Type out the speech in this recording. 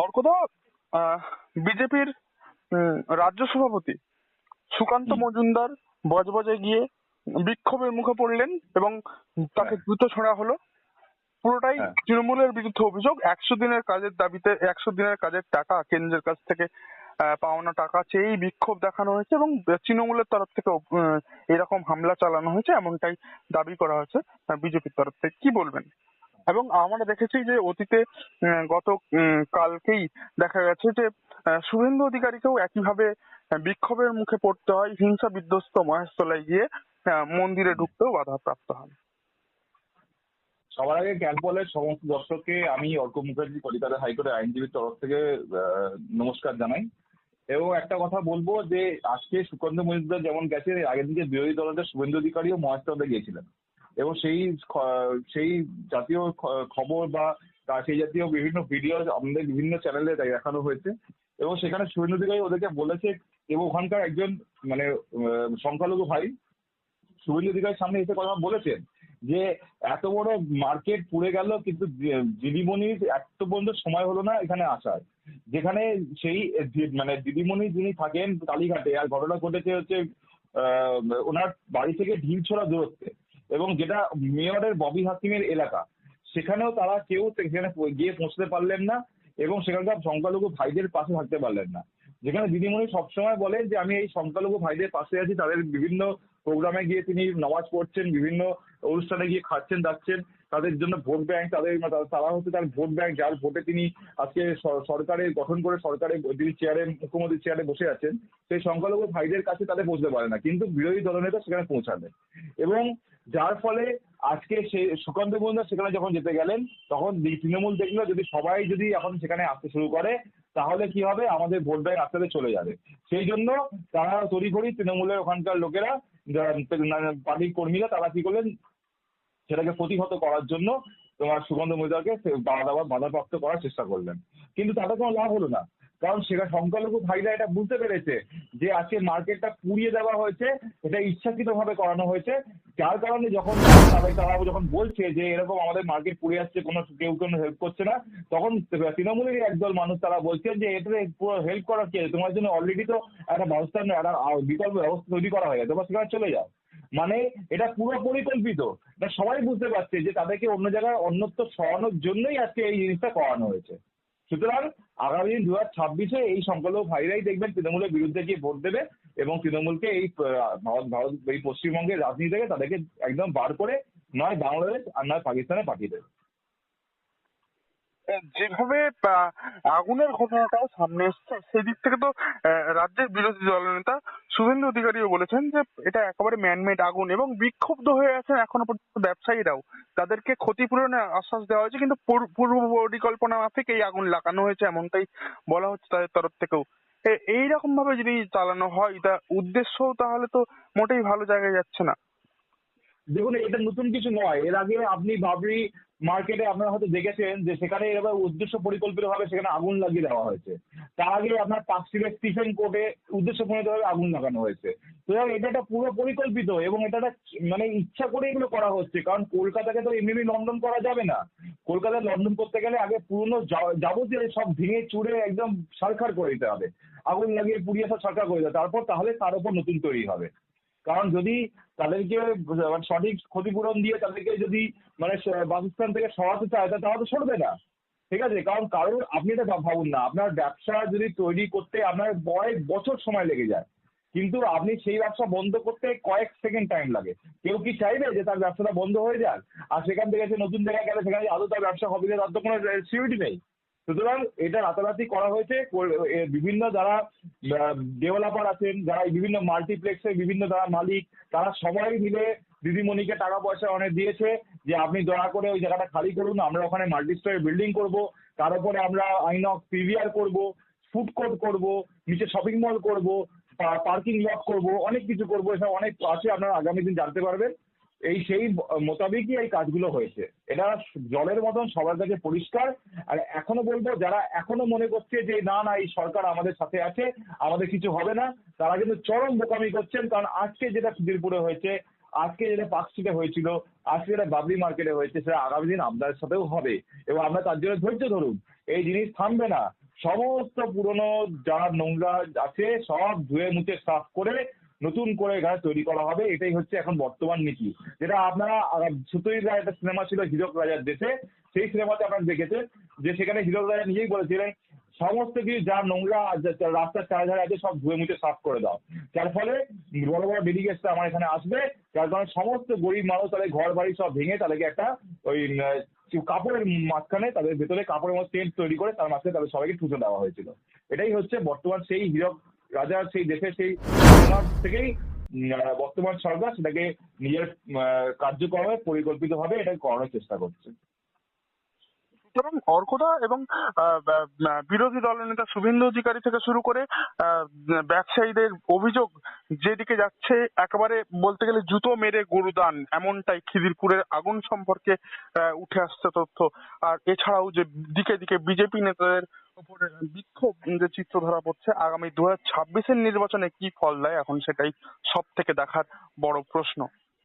অর্কদা বিজেপির রাজ্য সভাপতি সুকান্ত মজুমদার বজবজে গিয়ে বিক্ষোভের মুখে পড়লেন এবং তাকে হ্যাঁ। জুতো ছোড়া হলো। পুরোটাই হ্যাঁ। তৃণমূলের বিরুদ্ধে অভিযোগ। একশো দিনের কাজের দাবিতে একশো দিনের কাজের টাকা কেন্দ্রের কাছ থেকে আহ, পাওনা টাকা চেয়েই বিক্ষোভ দেখানো হয়েছে এবং তৃণমূলের তরফ থেকে আহ, এরকম হামলা চালানো হয়েছে এমনটাই দাবি করা হয়েছে বিজেপির তরফ থেকে। কি বলবেন? এবং আমরা দেখেছি যে অতীতে গত কালকেই দেখা গেছে যে শুভেন্দু অধিকারীকেও একইভাবে বিক্ষোভের মুখে পড়তে হয়, হিংসা বিধ্বস্ত মহেশতলায় গিয়ে মন্দিরে ঢুকতেও বাধাপ্রাপ্ত হন। সবার আগে ক্যাম্পলের সমস্ত দর্শককে আমি অর্ক মুখার্জি কলিকাতা হাইকোর্টের আইনজীবীর তরফ থেকে নমস্কার জানাই। এবং একটা কথা বলব যে, আজকে সুকান্ত মজুমদার যেমন গেছে, আগের দিকে বিরোধী দলের শুভেন্দু অধিকারী অধিকারীও মহেশতলাতে গিয়েছিলেন। এবং সেই সেই জাতীয় খবর বা সেই জাতীয় বিভিন্ন ভিডিও আমাদের বিভিন্ন চ্যানেলে দেখানো হয়েছে। এবং সেখানে শুভেন্দু অধিকারী ওদেরকে বলেছে এবং ওখানকার একজন মানে সংখ্যালঘু ভাই শুভেন্দু অধিকারীর সামনে এসে কথা বলেছেন যে, এত বড় মার্কেট পুড়ে গেল কিন্তু দিদিমণির এত পর্যন্ত সময় হলো না এখানে আসার। যেখানে সেই মানে দিদিমণি যিনি থাকেন কালীঘাটে, আর ঘটনা ঘটেছে হচ্ছে ওনার বাড়ি থেকে ঢিল ঢিলছোড়া দূরত্বে। এবং যেটা মেয়রের ববি হাকিমের এলাকা, সেখানেও তারা কেউ সেখানে গিয়ে পৌঁছতে পারলেন না এবং সেখানকার সংখ্যালঘু ভাইদের পাশে থাকতে পারলেন না। যেখানে দিদিমণি সবসময় বলেন যে, আমি এই সংখ্যালঘু ভাইদের পাশে আছি, তাদের বিভিন্ন প্রোগ্রামে গিয়ে তিনি নামাজ পড়ছেন, বিভিন্ন অনুষ্ঠানে গিয়ে খাচ্ছেন যাচ্ছেন তাদের জন্য ভোট ব্যাংক তাদের তারা হচ্ছে তার ভোট ব্যাংক যার ভোটে তিনি আজকে সরকারে গঠন করে সরকারে তিনি চেয়ারে মুখ্যমন্ত্রী চেয়ারে বসে আছেন, সেই সংখ্যালঘু ভাইদের কাছে তাদের পৌঁছতে পারে না, কিন্তু বিরোধী দলনেতা সেখানে পৌঁছাবে। এবং যার ফলে আজকে সে, সুকান্ত মজুমদার সেখানে যখন যেতে গেলেন, তখন তৃণমূল দেখল যদি সবাই যদি এখন সেখানে আসতে শুরু করে, তাহলে কি হবে? আমাদের ভোট ব্যাংক আস্তে চলে যাবে। সেই জন্য তারা তড়িঘড়ি তৃণমূলের ওখানকার লোকেরা যারা পার্টির কর্মীরা, তারা কি করলেন? সেটাকে প্রতিহত করার জন্য তোমার সুগন্ধ মজুমদারকে বাধা বাধাপ্রাপ্ত করার চেষ্টা করলেন। কিন্তু তাতে কোনো লাভ হলো না। কারণ সেটা সংখ্যালঘু ভাইরা এটা বুঝতে পেরেছে যে আজকে মার্কেটটা পুড়িয়ে দেওয়া হয়েছে, এটা ইচ্ছাকৃতভাবে করানো হয়েছে। যার কারণে যখন তারা যখন বলছে যে এরকম আমাদের মার্কেট পুড়ে যাচ্ছে কোনো কেউ কোনো হেল্প করছে না, তখন তৃণমূলেরই একদল মানুষ তারা বলছেন যে এটাতে পুরো হেল্প করার কি? তোমার জন্য অলরেডি তো একটা ব্যবস্থা বিকল্প ব্যবস্থা তৈরি করা হয়ে গেছে তোমরা সেখানে চলে যাও। মানে এটা পুরো পরিকল্পিত। এটা সবাই বুঝতে পারছে যে তাদেরকে অন্য জায়গায় অন্যত্র সরানোর জন্যই আজকে এই জিনিসটা করানো হয়েছে। সুতরাং আগামী দিন দু হাজার ছাব্বিশে এই সংখ্যালঘু ভাইরাই দেখবেন তৃণমূলের বিরুদ্ধে গিয়ে ভোট দেবে এবং তৃণমূলকে এই ভারত ভারত, এই পশ্চিমবঙ্গের রাজনীতি থেকে তাদেরকে একদম বার করে নয় বাংলাদেশ আর নয় পাকিস্তানে পাঠিয়ে দেবে। যেভাবে আগুনের ঘটনাটাও সামনে এসছে সেদিক থেকে তো আহ, রাজ্যের বিরোধী দলনেতা শুভেন্দু অধিকারীও বলেছেন যে এটা একেবারে ম্যানমেড আগুন এবং বিক্ষুব্ধ হয়ে আছেন এখনও পর্যন্ত ব্যবসায়ীরাও। তাদেরকে ক্ষতিপূরণের আশ্বাস দেওয়া হয়েছে কিন্তু পূর- পূর্ব পরিকল্পনা মাফিক এই আগুন লাগানো হয়েছে এমনটাই বলা হচ্ছে তাদের তরফ থেকেও। এইরকম ভাবে যদি চালানো হয় তা উদ্দেশ্য তাহলে তো মোটেই ভালো জায়গায় যাচ্ছে না। দেখুন, এটা নতুন কিছু নয়। এর আগে আপনি বাবরি মার্কেটে আপনারা হয়তো দেখেছেন যে সেখানে এরকম উদ্দেশ্য পরিকল্পিত ভাবে সেখানে আগুন লাগিয়ে দেওয়া হয়েছে। তার আগে আপনার পার্কস্ট্রিটের স্টিফেন কোর্টে উদ্দেশ্য ভাবে আগুন লাগানো হয়েছে। সুতরাং এটা একটা পুরো পরিকল্পিত এবং এটা মানে ইচ্ছা করে এগুলো করা হচ্ছে। কারণ কলকাতাকে তো এমনি লন্ডন করা যাবে না। কলকাতায় লন্ডন করতে গেলে আগে পুরনো যাবতীয় সব ভেঙে চুড়ে একদম সরকার করে দিতে হবে। আগুন লাগিয়ে পুড়িয়ে সব সারখার করে দিতে তারপর তাহলে তার উপর নতুন তৈরি হবে। কারণ যদি তাদেরকে মানে সঠিক ক্ষতিপূরণ দিয়ে তাদেরকে যদি মানে বাসস্থান থেকে সরাতে চায়, তা তাহলে তো সরবে না। ঠিক আছে? কারণ কারোর, আপনি এটা ভাবুন না। আপনার ব্যবসা যদি তৈরি করতে আপনার কয়েক বছর সময় লেগে যায়, কিন্তু আপনি সেই ব্যবসা বন্ধ করতে কয়েক সেকেন্ড টাইম লাগে। কেউ কি চাইবে যে তার ব্যবসাটা বন্ধ হয়ে যাক? আর সেখান থেকে সে নতুন জায়গায় গেলে সেখানে আদৌ তার ব্যবসা হবে তার তো কোনো সিউরিটি নেই। সুতরাং এটা রাতারাতি করা হয়েছে বিভিন্ন যারা ডেভেলপার আছেন, যারা বিভিন্ন মাল্টিপ্লেক্সের বিভিন্ন যারা মালিক, তারা সবাই মিলে দিদিমণিকে টাকা পয়সা অনেক দিয়েছে যে আপনি দয়া করে ওই জায়গাটা খালি করুন, আমরা ওখানে মাল্টি স্টোরে বিল্ডিং করব, তার উপরে আমরা আইনক্স পিভিআর করব ফুড কোর্ট করব, নিচে শপিং মল করব পার্কিং লট করব, অনেক কিছু করব, এসব অনেক আছে, আপনারা আগামী দিন জানতে পারবেন। এই সেই মোতাবেকই এই কাজগুলো হয়েছে। এটা জলের মতন সবার কাছে পরিষ্কার। আর এখনও বলব, যারা এখনও মনে করছে যে, না না, এই সরকার আমাদের সাথে আছে, আমাদের কিছু হবে না, তারা কিন্তু চরম বোকামি করছেন। কারণ আজকে যেটা সুদিরপুরে হয়েছে, আজকে যেটা পার্কস্ট্রিটে হয়েছিল, আজকে যেটা বাবরি মার্কেটে হয়েছে, সেটা আগামী দিন আপনাদের সাথেও হবে। এবং আমরা তার জন্য ধৈর্য ধরুন। এই জিনিস থামবে না। সমস্ত পুরনো যারা নোংরা আছে, সব ধুয়ে মুছে সাফ করে নতুন করে এখানে তৈরি করা হবে, এটাই হচ্ছে এখন বর্তমান নীতি। যেটা আপনারা রায় একটা সিনেমা ছিল হীরক রাজার দেশে, সেই সিনেমাতে আপনারা দেখেছেন, যে সেখানে হীরক রাজা নিজেই বলেছিলেন, সমস্ত কিছু যা নোংরা রাস্তার চারিধারে আছে, সব ধুয়ে মুছে সাফ করে দাও। যার ফলে বড় বড় ডেলিগেটসরা আমার এখানে আসবে, যার কারণে সমস্ত গরিব মানুষ তাদের ঘর বাড়ি সব ভেঙে তাদেরকে একটা ওই কাপড়ের মাঝখানে তাদের ভেতরে কাপড়ের মধ্যে টেন্ট তৈরি করে তার মাঝখানে তাদের সবাইকে পুজো দেওয়া হয়েছিল। এটাই হচ্ছে বর্তমান সেই হীরক রাজার সেই দেশের সেই থেকেই বর্তমান সরকার সেটাকে নিজের কার্যক্রমে পরিকল্পিতভাবে এটাকে করানোর চেষ্টা করছে। সুতরাং অর্কদা এবং বিরোধী দলনেতা শুভেন্দু অধিকারী থেকে শুরু করে ব্যবসায়ীদের অভিযোগ যেদিকে যাচ্ছে, একেবারে বলতে গেলে জুতো মেরে গরুদান, এমনটাই খিদিরপুরের আগুন সম্পর্কে উঠে আসছে তথ্য। আর এছাড়াও যে দিকে দিকে বিজেপি নেতাদের উপরে বিক্ষোভ যে চিত্র ধরা পড়ছে, আগামী দু হাজার ছাব্বিশের নির্বাচনে কি ফল দেয়, এখন সেটাই সব থেকে দেখার বড় প্রশ্ন।